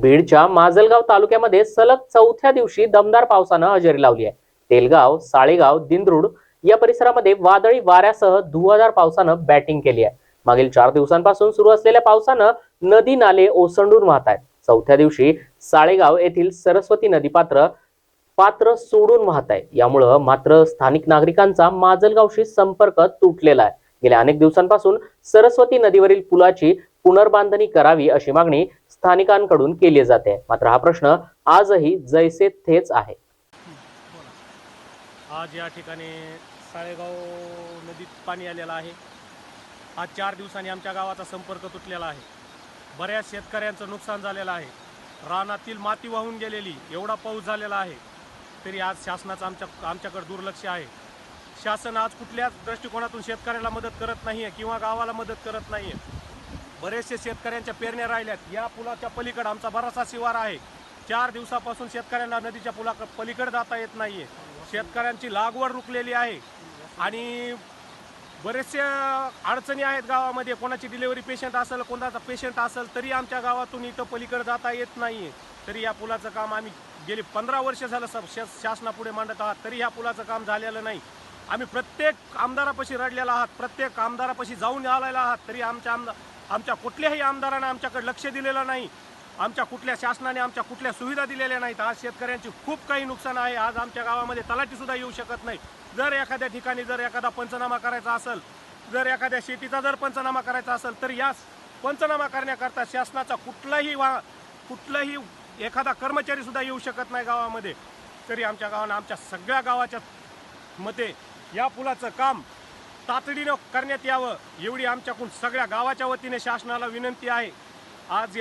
बीडच्या माजलगाव तालुक्यामध्ये सलग चौथ्या दिवशी दमदार पावसानं हजेरी लावली आहे. तेलगाव साळेगाव दिंद्रुड या परिसरामध्ये वादळी वाऱ्यासह धुवाधार पावसानं बॅटिंग केली आहे. मागील चार दिवसांपासून सुरू असलेल्या पावसानं नदी नाले ओसंडून वाहत आहेत. चौथ्या दिवशी साळेगाव येथील सरस्वती नदी पात्र पात्र सोडून वाहत आहे. यामुळं मात्र स्थानिक नागरिकांचा माजलगावशी संपर्क तुटलेला आहे. गेल्या अनेक दिवसांपासून सरस्वती नदीवरील पुलाची पुनर्बांधणी करावी अशी मागणी स्थानिकांकडून केली जाते. मात्र हा प्रश्न आजही जैसे थेच आहे. आज या ठिकाणी साळेगाव नदीत पाणी आलेलं आहे. आज चार दिवसांनी आमच्या गावाचा संपर्क तुटलेला आहे. बऱ्याच शेतकऱ्यांचं नुकसान झालेलं आहे. रानातील माती वाहून गेलेली एवढा पाऊस झालेला आहे. तरी आज शासनाचं आमच्या आमच्याकडे दुर्लक्ष आहे. शासन आज कुठल्याच दृष्टिकोनातून शेतकऱ्याला मदत करत नाही आहे किंवा गावाला मदत करत नाही आहे बरेचसे शेतकऱ्यांच्या पेरण्या राहिल्यात. या पुलाच्या पलीकडे आमचा बराचसा शिवार आहे. चार दिवसापासून शेतकऱ्यांना नदीच्या पुला पलीकडे जाता येत नाहीये. शेतकऱ्यांची लागवड रुकलेली आहे. आणि बरेचसे अडचणी आहेत गावामध्ये. कोणाची डिलेवरी पेशंट असेल कोणाचा पेशंट असेल तरी आमच्या गावातून इथं पलीकडे जाता येत नाहीये. तरी या पुलाचं काम आम्ही गेली पंधरा वर्ष झालं सब शासनापुढे मांडत आहात. तरी ह्या पुलाचं काम झालेलं नाही. आम्ही प्रत्येक आमदारापाशी रडलेला आहात. प्रत्येक आमदारापाशी जाऊन आलेला आहात. तरी आमच्या आमदार आमच्या कुठल्याही आमदारानं आमच्याकडे लक्ष दिलेलं नाही. आमच्या कुठल्या शासनाने आमच्या कुठल्या सुविधा दिलेल्या नाहीत. आज शेतकऱ्यांची खूप काही नुकसान आहे. आज आमच्या गावामध्ये तलाठीसुद्धा येऊ शकत नाही. जर एखाद्या ठिकाणी जर एखादा पंचनामा करायचा असेल जर एखाद्या शेतीचा जर पंचनामा करायचा असेल तर यास पंचनामा करण्याकरता शासनाचा कुठलाही वा कुठलाही एखादा कर्मचारीसुद्धा येऊ शकत नाही गावामध्ये. तरी आमच्या गावानं आमच्या सगळ्या गावाच्या मते या पुलाचं काम तातडीनं करण्यात यावं एवढी आमच्याकडून सगळ्या गावाच्या वतीने शासनाला विनंती आहे. आज